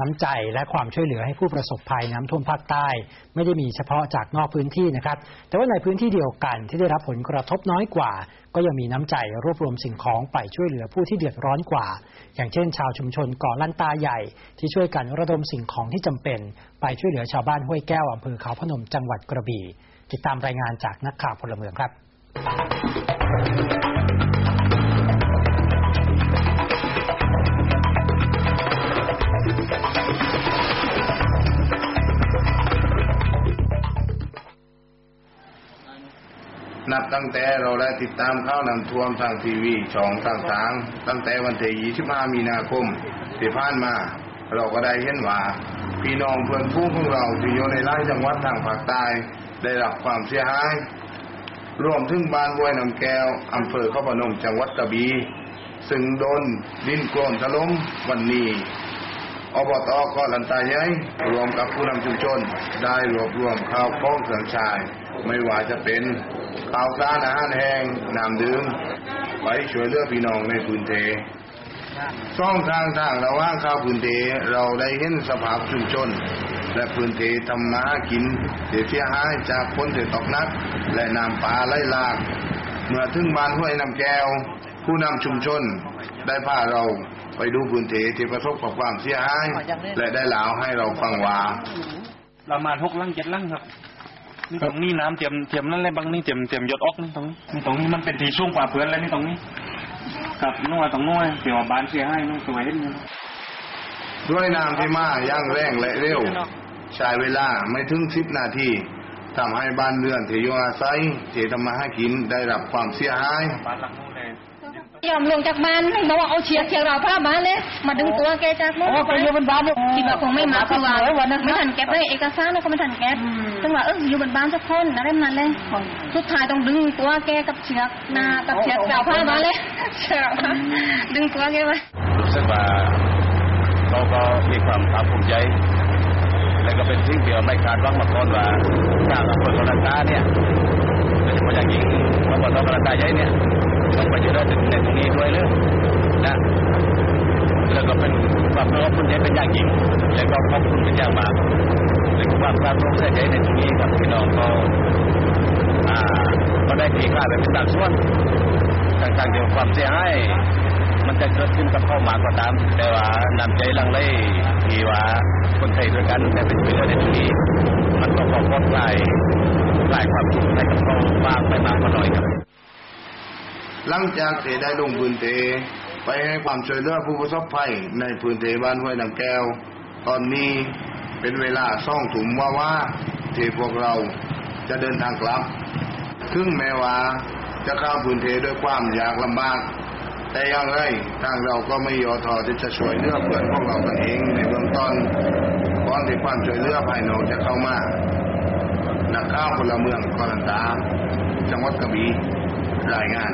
น้ำใจและความช่วยเหลือให้ผู้ประสบภัยน้ำท่วมภาคใต้ ไม่ได้มีเฉพาะจากนอกพื้นที่นะครับ แต่ว่าในพื้นที่เดียวกันที่ได้รับผลกระทบน้อยกว่า ก็ยังมีน้ำใจรวบรวมสิ่งของไปช่วยเหลือผู้ที่เดือดร้อนกว่า อย่างเช่น ชาวชุมชนเกาะลันตาใหญ่ ที่ช่วยกันระดมสิ่งของที่จำเป็น ไปช่วยเหลือชาวบ้านห้วยแก้วอำเภอเขาพนมจังหวัดกระบี่ติดตามรายงานจากนักข่าวพลเมืองครับ นับตั้งแต่เราได้ติดตามข่าวนำท่วมทางทีวีช่องต่างๆ ตั้งแต่วันที่25มีนาคมที่ผ่านมา เราก็ได้เห็นว่า พี่น้องเพื่อนผู้ของเราที่อยู่ในหลายจังหวัดทางภาคใต้ได้รับความเสียหายรวมถึงบ้านห้วยน้ำแก้วอำเภอเขาพนมจังหวัดกระบี่ซึ่งโดนดินโคลนถล่มวันนี้อบตก็ลันตาใหญ่รวมกับผู้นำชุมชน ได้รวบรวมข้าวของเครื่องใช้ไม่ว่าจะเป็น ข้าวสารอาหารแห้งน้ำดื่มไปช่วยเหลือพี่น้องในพื้นที่ช่องทางทางระหว่างข้าวพื้นที่เราได้เห็นสภาพชุมชน และพื้นที่ทำมาหากินเสียหายจากฝนที่ตกนัก และน้ำป่าไหลหลากเมื่อถึงบ้านห้วยน้ำแก้ว ผู้นำชุมชนได้พาเราไปดูพื้นที่ที่ประสบกับความเสียหายและได้เล่าให้เราฟังว่าประมาณหกลังเจ็ดลังครับ นี่ตรงนี้น้ำเตรียมเตรียมนั่นเลยบางนี่เตรียมเตรียมยดออกนี่ตรงนี้นี่ตรงนี้มันเป็นทีช่วงป่าเพื่อนแล้วนี่ตรงนี้ครับนู่นตรงนู้นเดี๋ยวบ้านเสียให้นู่นสวยนี่ด้วยน้ำที่มาอย่างแรงและเร็วใช้เวลาไม่ถึงสิบนาทีทำให้บ้านเรือนที่อยู่อาศัยที่ทำมาหากินได้รับความเสียหาย ยยอมลงจากบ้านบอกว่าเอาเชียร์เชียร์เราผ้าบ้านเลยมาดึงตัวแกจากรถไปอยู่บนบ้านคิดว่าคงไม่มาคือว่าไม่ทันแก็บเลยเอกสารแล้วก็ไม่ทันแก็บจังหวะเอออยู่บนบ้านสักคนอะไรนั้นเลยสุดท้ายต้องดึงตัวแกกับเชือกหน้ากับเชือกเราผ้าบ้านเลยเชือกดึงตัวแกไปรู้สึกว่าเขาก็มีความภาคภูมิใจและก็เป็นสิ่งที่เราไม่คาดหวังมาก่อนว่าทางอำเภอกรันตาเนี่ยโดยเฉพาะอย่างยิ่งอบตกรันตาใหญ่เนี่ยต้องไปช่ วยเหลือถึงในตรงนี้ด้วยเลยนะแล้วก็เป็นความภาคภูมิใจเป็นอย่างยิ่งและก็ขอบคุณเป็นอย่างมากและความภาคภูมิใจในตรงนี้กับพี่น้องก็อ่าก็ได้ทีค่าไปเป็นบางส่วนต่างๆเกี่ยวกับความเสียหายมันจะเกิดขึ้นกับเข้ามาก็ตาม แต่ว่านำใจลังเลที่ว่าคนไทยด้วยกันแต่เป็นเพื่อนในตรงนี้ มันก็พอพอคลายคลายความทุกข์ให้กับเขาบ้างไม่มากก็น้อยครับ หลังจากที่ได้ลงพื้นที่ไปให้ความช่วยเหลือผู้ประสบภัยในพื้นที่บ้านห้วยน้ำแก้ว ตอนนี้เป็นเวลาซ่องถุมว่าว่าที่พวกเราจะเดินทางกลับถึงแม้ว่าจะเข้าพื้นที่ด้วยความยากลำบาก แต่อย่างไรทางเราก็ไม่ย่อท้อที่จะช่วยเหลือเพื่อนของเรากันเองในเบื้องต้นก่อนที่ความช่วยเหลือภายนอกจะเข้ามานักข่าวพลเมืองกอลันตา จังหวัดกระบี่รายงาน